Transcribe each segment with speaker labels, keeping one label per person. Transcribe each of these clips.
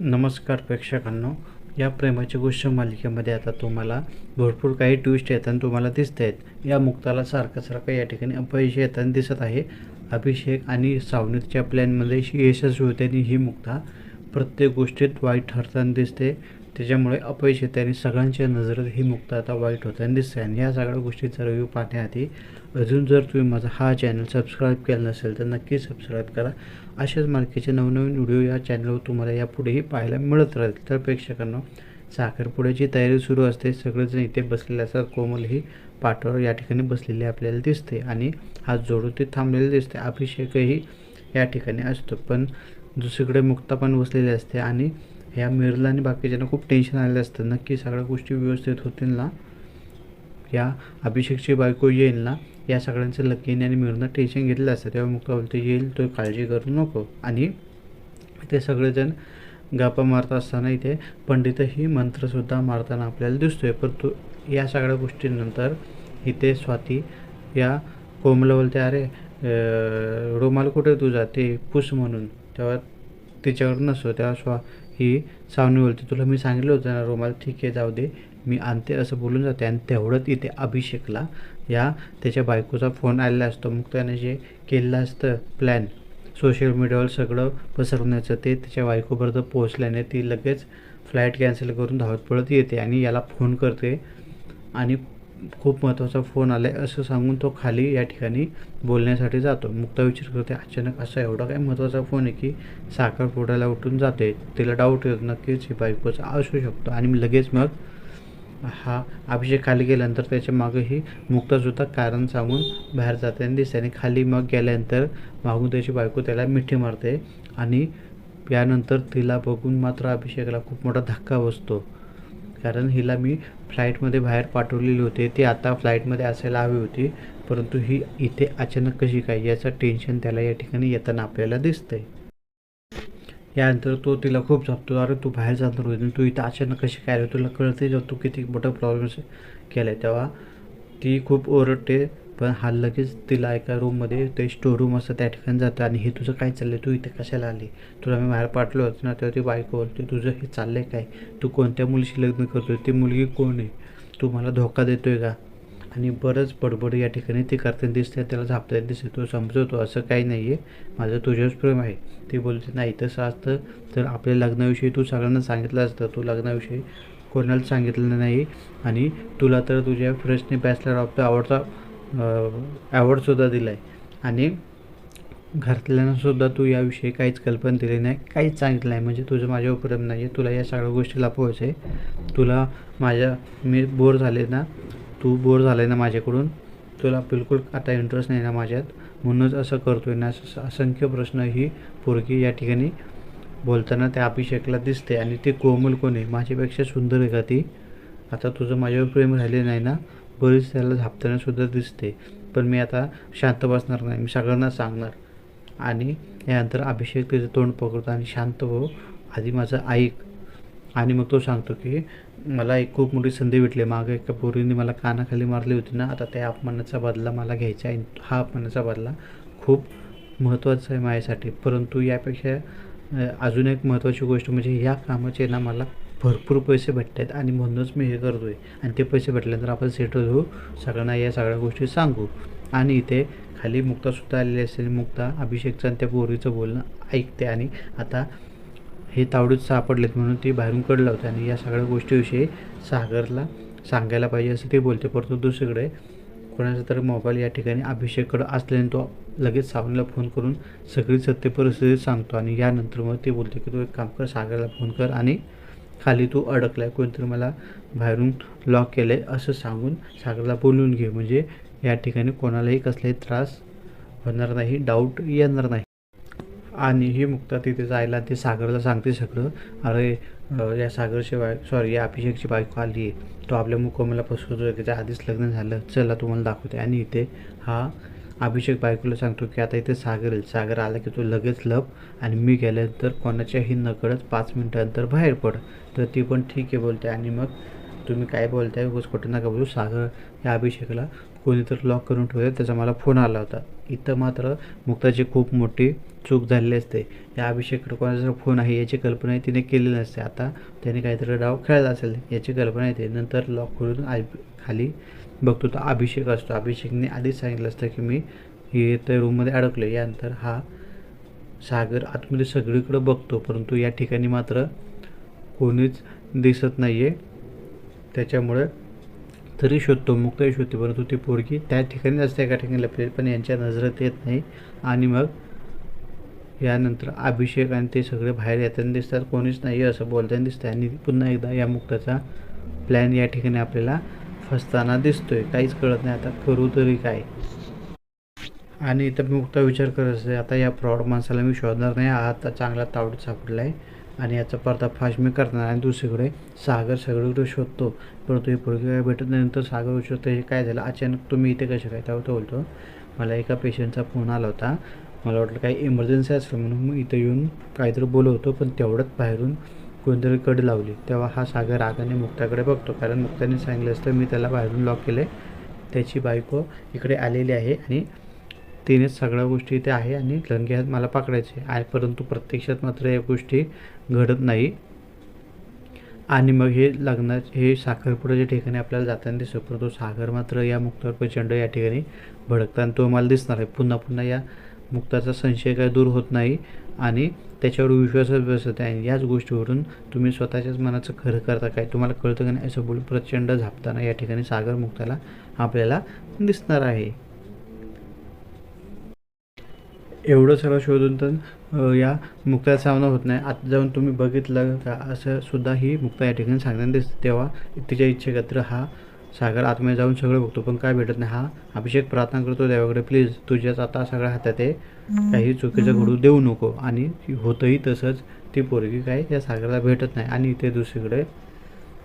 Speaker 1: नमस्कार प्रेक्षकांनो या प्रेमाची गोष्ट मालिकेमध्ये आता तुम्हाला भरपूर काही ट्विस्ट येताना तुम्हाला दिसत आहेत. या मुक्ताला सारखं सारखं या ठिकाणी अपयश येताना दिसत आहे. अभिषेक आणि सावनीतच्या प्लॅनमध्ये यशस्वी होते आणि ही मुक्ता प्रत्येक गोष्टीत वाईट ठरताना दिसते. त्याच्यामुळे अपयश येते आणि सगळ्यांच्या नजरेत ही मुक्ता आता वाईट होताना दिसते आणि या सगळ्या गोष्टीचा रिव्ह्यू पाहण्याआधी अजून जर तुम्ही माझा हा चॅनल सबस्क्राईब केला नसेल तर नक्की सबस्क्राईब करा. अशाच मालकीचे नवनवीन व्हिडिओ या चॅनलवर तुम्हाला यापुढेही पाहायला मिळत राहील. तर प्रेक्षकांना साखरपुड्याची तयारी सुरू असते. सगळेजण इथे बसलेले असतात. कोमल ही पाठावर या ठिकाणी बसलेली आपल्याला दिसते. आणि हात जोडून ते थांबलेले दिसते. अभिषेकही या ठिकाणी असतो. पण दुसरीकडे मुक्ता पण बसलेली असते. आणि ह्या मिरला आणि बाकीच्यांना खूप टेन्शन आलेलं असतं. नक्की सगळ्या गोष्टी व्यवस्थित होतील ना? या अभिषेकची बायको येईल ना? या सगळ्यांचं लकीने आणि मिरनं टेन्शन घेतलं असतं. तेव्हा मुक्ता बोलते येईल तो काळजी करू नको. आणि ते सगळेजण गप्पा मारत असताना इथे पंडितही मंत्रसुद्धा मारताना आपल्याला दिसतोय. परंतु या सगळ्या गोष्टींनंतर इथे स्वाती या कोमला बोलते अरे रुमाल कुठे तुझा? ते पुस म्हणून. तेव्हा तिच्याकडे नसतो. तेव्हा स्वा ही सावनी बोलते. तुला मी सांगितलं होतं ना रुमाल ठीक आहे जाऊ दे. मी आणते असं बोलून जाते. आणि तेवढंच इथे अभिषेकला या त्याच्या बायकोचा फोन आलेला असतो. मग त्याने जे केलेलं असतं प्लॅन सोशल मीडियावर सगळं पसरवण्याचं ते त्याच्या बायकोपर्यंत पोहोचल्याने ती लगेच फ्लाईट कॅन्सल करून धावत पळत येते आणि याला फोन करते. आणि खूप महत्त्वाचा फोन आला आहे असं सांगून तो खाली या ठिकाणी बोलण्यासाठी जातो. मुक्ता विचार करते अचानक असा एवढा काय महत्त्वाचा फोन आहे की साखर फोडायला उठून जाते. तिला डाऊट येतो नक्कीच ही बायकोचा असू शकतो. आणि लगेच मग हा अभिषेक खाली गेल्यानंतर त्याच्या मागंही मुक्तासुद्धा कारण सांगून बाहेर जाते आणि दिसते आणि खाली मग गेल्यानंतर मागून त्याची बायको त्याला मिठी मारते आणि यानंतर तिला बघून मात्र अभिषेकाला खूप मोठा धक्का बसतो. कारण हिला मी फ्लाईटमध्ये बाहेर पाठवलेली होती. ती आता फ्लाईटमध्ये असायला हवी होती. परंतु ही इथे अचानक कशी काय याचं टेन्शन त्याला या ठिकाणी येताना आपल्याला दिसतंय. यानंतर तो तिला खूप जपतो अरे तू बाहेर जाणार होती तू इथं अचानक कशी काय तुला कळते जेव्हा तू किती मोठा प्रॉब्लेम्स केला आहे तेव्हा ती खूप ओरडते. पण हा लगेच तिला एका रूममध्ये ते स्टोर रूम असतं त्या ठिकाणी जातं आणि हे तुझं काय चाललं तू इथे कशाला आली? तुला मी बाहेर पाठलो होतं ना तेव्हा ती बायको बोलते तुझं हे चाललं आहे काय? तू कोणत्या मुलीशी लग्न करतोय? ती मुलगी कोण आहे? तू मला धोका देतो आहे का? आणि बरंच बडबड या ठिकाणी ती करताना दिसते त्याला झापताना दिसते. तो समजवतो असं काही नाही आहे माझं तुझ्याच प्रेम आहे. ती बोलते नाही तसं असतं. तर आपल्या लग्नाविषयी तू सगळ्यांना सांगितलं असतं. तू लग्नाविषयी कोणाला सांगितलं नाही. आणि तुला तर तुझ्या फ्रेशने बॅचलर ऑफ द आवडता ॲवॉर्डसुद्धा दिला आहे आणि घरातल्यांनासुद्धा तू याविषयी काहीच कल्पना दिली नाही काहीच सांगितलं नाही. म्हणजे तुझं माझ्या उपक्रम नाही आहे तुला या सगळ्या गोष्टीला लपवायचं आहे तुला माझ्या मी बोर झाले ना तू बोर झाले ना माझ्याकडून तुला बिलकुल आता इंटरेस्ट नाही ना माझ्यात. म्हणूनच असं करतो आहे ना असं असंख्य प्रश्न ही पोरगी या ठिकाणी बोलताना त्या अभिषेकला दिसते. आणि ती कोमल कोण आहे? माझ्यापेक्षा सुंदर आहे का ती? आता तुझं माझ्यावर प्रेम राहिले नाही ना? बरीच त्याला झापतानासुद्धा दिसते. पण मी आता शांत बसणार नाही. मी सगळ्यांना सांगणार. आणि यानंतर अभिषेक त्याचं तोंड पकडतो आणि शांत हो. आधी माझं ऐक. आणि मग तो सांगतो की मला एक खूप मोठी संधी भेटली. मागं एका पोरीने मला कानाखाली मारली होती ना आता त्या अपमानाचा बदला मला घ्यायचा आहे. हा अपमानाचा बदला खूप महत्त्वाचा आहे माझ्यासाठी. परंतु यापेक्षा अजून एक महत्त्वाची गोष्ट म्हणजे या कामाचे ना मला भरपूर पैसे भेटत आहेत आणि म्हणूनच मी हे करतो आहे आणि ते पैसे भेटल्यानंतर आपण सेटल होऊ. सगळ्यांना या सगळ्या गोष्टी सांगू. आणि इथे खाली मुक्तासुद्धा आलेली असेल. मुक्ता अभिषेकचं आणि त्या पोरीचं बोलणं ऐकते. आणि आता हे तावडीत सापडलेत म्हणून ती बाहेरून कडलं होतं आणि या सगळ्या गोष्टीविषयी सागरला सांगायला पाहिजे असं ते बोलते. परंतु दुसरीकडे कोणाचा तरी मोबाईल या ठिकाणी अभिषेककडं असल्याने तो लगेच सावनीला फोन करून सगळी सत्य परिस्थिती सांगतो. आणि यानंतर मग ते बोलते की तू एक काम कर सागरला फोन कर आणि खाली तू आहे कोणतरी मला बाहेरून लॉक केलं आहे असं सांगून सागरला बोलवून घे. म्हणजे या ठिकाणी कोणालाही कसलाही त्रास होणार नाही डाऊट येणार नाही. आणि ही मुक्ता तिथे जायला ते सागरला सांगते सगळं. अरे या सागरची बाय सॉरी या अभिषेकची बायको आली आहे. तो आपल्या मुकोमाला फसवतो त्याच्या आधीच लग्न झालं. चला तुम्हाला दाखवते. आणि इथे हा अभिषेक बायकोला सांगतो की आता इथे सागर येईल. सागर आला की तू लगेच लप आणि मी गेल्यानंतर कोणाच्याही नकळत पाच मिनटानंतर बाहेर पड. तर ती पण ठीक आहे बोलते आणि मग तुम्ही काय बोलताय उगाच खोटं नका बोलू. सागर या अभिषेकला कोणीतरी लॉक करून ठेवलं. त्याचा मला फोन आला होता. इथं मात्र मुक्ताची खूप मोठी चूक झालेली असते. या अभिषेककडे कोणाचा फोन आहे याची कल्पना तिने केलेली नसते. आता त्याने काहीतरी डाव खेळला असेल याची कल्पना येते. नंतर लॉक करून आ खाली बघतो तर अभिषेक असतो. अभिषेकने आधीच सांगितलं असतं की मी हे तर रूममध्ये अडकलो यानंतर हा सागर आतमध्ये सगळीकडं बघतो. परंतु या ठिकाणी मात्र कोणीच दिसत नाही आहे त्याच्यामुळे तरी शोधतो मुक्तही शोधते. परंतु ती पोरगी त्या ठिकाणी असते एका ठिकाणी लपलेली. पण यांच्या नजरेत येत नाही. आणि मग यानंतर अभिषेक आणि ते सगळे बाहेर येताना दिसतात. कोणीच नाही असं बोलताना दिसतं आणि पुन्हा एकदा या मुक्ताचा प्लॅन या ठिकाणी आपल्याला फसताना दिसतोय. काहीच कळत नाही. आता करू तरी काय? आणि इथं मी मुक्ता विचार करत असते. आता या प्रौढ माणसाला मी शोधणार नाही. हा आता चांगला तावडीत सापडला आहे आणि याचा पर्दाफाश मी करणार आणि दुसरीकडे सागर सगळीकडे शोधतो. परंतु हे पोरगी काय भेटत नाही. नंतर सागर शोधतो हे काय झालं? अचानक तुम्ही इथे कसे काय? त्यावर तो बोलतो मला एका पेशंटचा फोन आला होता. मला वाटलं काही इमर्जन्सी असलं म्हणून मी इथं येऊन काहीतरी बोलवतो पण तेवढंच बाहेरून कोणतरी कड लावली. तेव्हा हा सागर रागाने मुक्ताकडे बघतो. कारण मुक्ताने सांगितलं असतं मी त्याला बाहेरून लॉक केले त्याची बायको इकडे आलेली आहे आणि तिनेच सगळ्या गोष्टी इथे आहे आणि लंग्यात मला पकडायचे आहे. परंतु प्रत्यक्षात मात्र या गोष्टी घडत नाही. आणि मग हे लग्ना हे साखरपुड्याच्या ठिकाणी आपल्याला जाताना दिसतो. परंतु सागर मात्र या मुक्तावर प्रचंड या ठिकाणी भडकताना तो मला दिसणार आहे. पुन्हा पुन्हा या मुक्ताचा संशय काय दूर होत नाही. आणि त्याच्यावर विश्वासच बसत आहे. आणि याच गोष्टीवरून तुम्ही स्वतःच्याच मनाचं खरं करता काय तुम्हाला कळतं का नाही? असं बोलून प्रचंड झापताना या ठिकाणी सागर मुक्ताला आपल्याला दिसणार आहे. एवढं सगळं शोधून तर या मुक्ताचा सामना होत नाही. आता जाऊन तुम्ही बघितलं का? असं सुद्धा ही मुक्ता या ठिकाणी सांगताना दिसते. तेव्हा तिच्या इच्छेकत्र हा सागर आतमध्ये जाऊन सगळं बघतो पण काय भेटत नाही. हा अभिषेक प्रार्थना करतो देवाकडे प्लीज तुझ्याच आता सगळ्या हातात आहे. काही चुकीचं घडू देऊ नको. आणि होतंही तसंच ती पोरगी काय या सागरला भेटत नाही. आणि इथे दुसरीकडे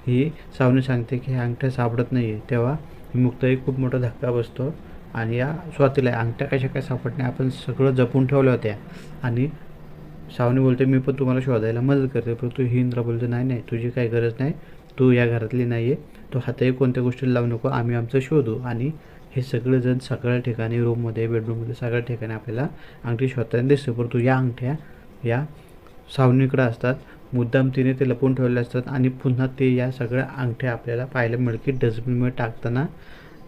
Speaker 1: ही सावनी सांगते की ह्या अंगठ्या सापडत नाही आहे तेव्हा ही मुक्ताही खूप मोठा धक्का बसतो आणि या स्वातीला अंगठ्या कशा काय सापडत नाही? आपण सगळं जपून ठेवल्या होत्या. आणि सावनी बोलते मी पण तुम्हाला शोधायला मदत करते परंतु ही इंद्रा बोलते नाही नाही तुझी काही गरज नाही. तू या घरातली नाही आहे तो हातही कोणत्या गोष्टीला लावू नको आम्ही आमचं शोधू. आणि हे सगळेजण सगळ्या ठिकाणी रूममध्ये बेडरूममध्ये सगळ्या ठिकाणी आपल्याला अंगठी शोधताना दिसते. परंतु या अंगठ्या या सावनीकडं असतात मुद्दाम तिने ते लपवून ठेवले असतात आणि पुन्हा ते या सगळ्या अंगठ्या आपल्याला पाहायला मिळेल की डस्टबिनमध्ये टाकताना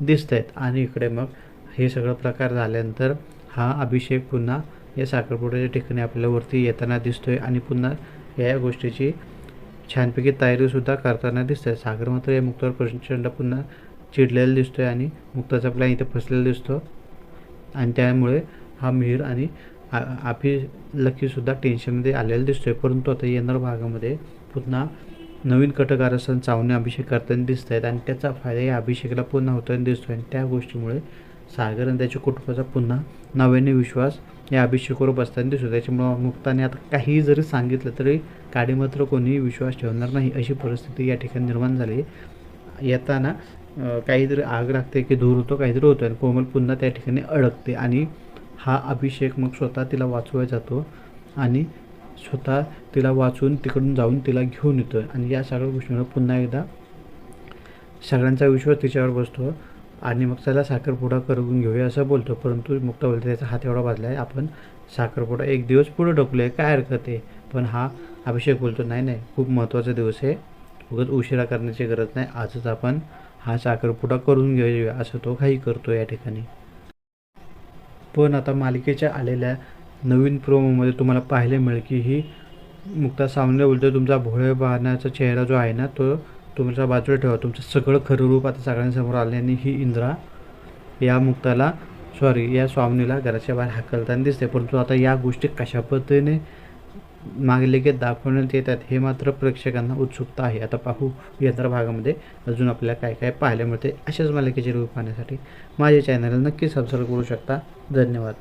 Speaker 1: दिसत आहेत आणि इकडे मग हे सगळं प्रकार झाल्यानंतर हा अभिषेक पुन्हा या साखरपुड्याच्या ठिकाणी आपल्याला वरती येताना दिसतोय. आणि पुन्हा या गोष्टीची छानपैकी तयारीसुद्धा करताना दिसत आहे सागर मात्र या मुक्तावर प्रचंड पुन्हा चिडलेला दिसतो आहे आणि मुक्ताचा प्लॅन इथे फसलेला दिसतो. आणि त्यामुळे हा मिहीर आणि आ- आपी लकीसुद्धा टेन्शनमध्ये आलेला दिसतो आहे परंतु आता येणार भागामध्ये पुन्हा नवीन कटकारस्थान चावणे अभिषेक करताना दिसत आहेत आणि त्याचा फायदा या अभिषेकाला पुन्हा होताना दिसतो आहे आणि त्या गोष्टीमुळे सागर आणि त्याच्या कुटुंबाचा पुन्हा नव्याने विश्वास या अभिषेकरूप बसताना दिसतो त्याच्यामुळं मुक्ताने आता काही जरी सांगितलं तरी काडी मात्र कोणीही विश्वास ठेवणार नाही अशी परिस्थिती या ठिकाणी निर्माण झाली. येताना काहीतरी आग लागते की धूर होतो काहीतरी होतो आणि कोमल पुन्हा त्या ठिकाणी अडकते आणि हा अभिषेक मग स्वतः तिला वाचवायला जातो आणि स्वतः तिला वाचून तिकडून जाऊन तिला घेऊन येतो आणि या सगळ्या गोष्टीमुळे पुन्हा एकदा सगळ्यांचा विश्वास तिच्यावर बसतो. आणि मग त्याला साखरपुडा करून घेऊया असं बोलतो. परंतु मुक्ता बोलतो त्याचा हात एवढा बाजला आहे आपण साखरपुडा एक दिवस पुढे ढकलूया काय हरकत आहे? पण हा अभिषेक बोलतो नाही नाही खूप महत्त्वाचा दिवस आहे उगाच उशिरा करण्याची गरज नाही आजच आपण हा साखरपुडा करून घेऊया असं तो काही करतो या ठिकाणी. पण आता मालिकेच्या आलेल्या नवीन प्रोमोमध्ये तुम्हाला पाहायला मिळेल की ही मुक्ता सावंत बोलतो तुमचा भोळे बाळण्याचा चेहरा जो आहे ना तो तुमच्या बाजूला ठेवा. तुमचं सगळं खरं रूप आता सगळ्यांसमोर आल्याने ही इंद्रा या मुक्ताला सॉरी या स्वामिनीला घराच्या बाहेर हाकलताना दिसते. परंतु आता या गोष्टी कशा पद्धतीने मागलिकेत दाखवण्यात येतात हे मात्र प्रेक्षकांना उत्सुकता आहे. आता पाहू यंत्र भागामध्ये अजून आपल्याला काय काय पाहायला मिळते अशाच मालिकेचे रूप पाहण्यासाठी माझ्या चॅनलला नक्की सबस्क्राईब करू शकता. धन्यवाद.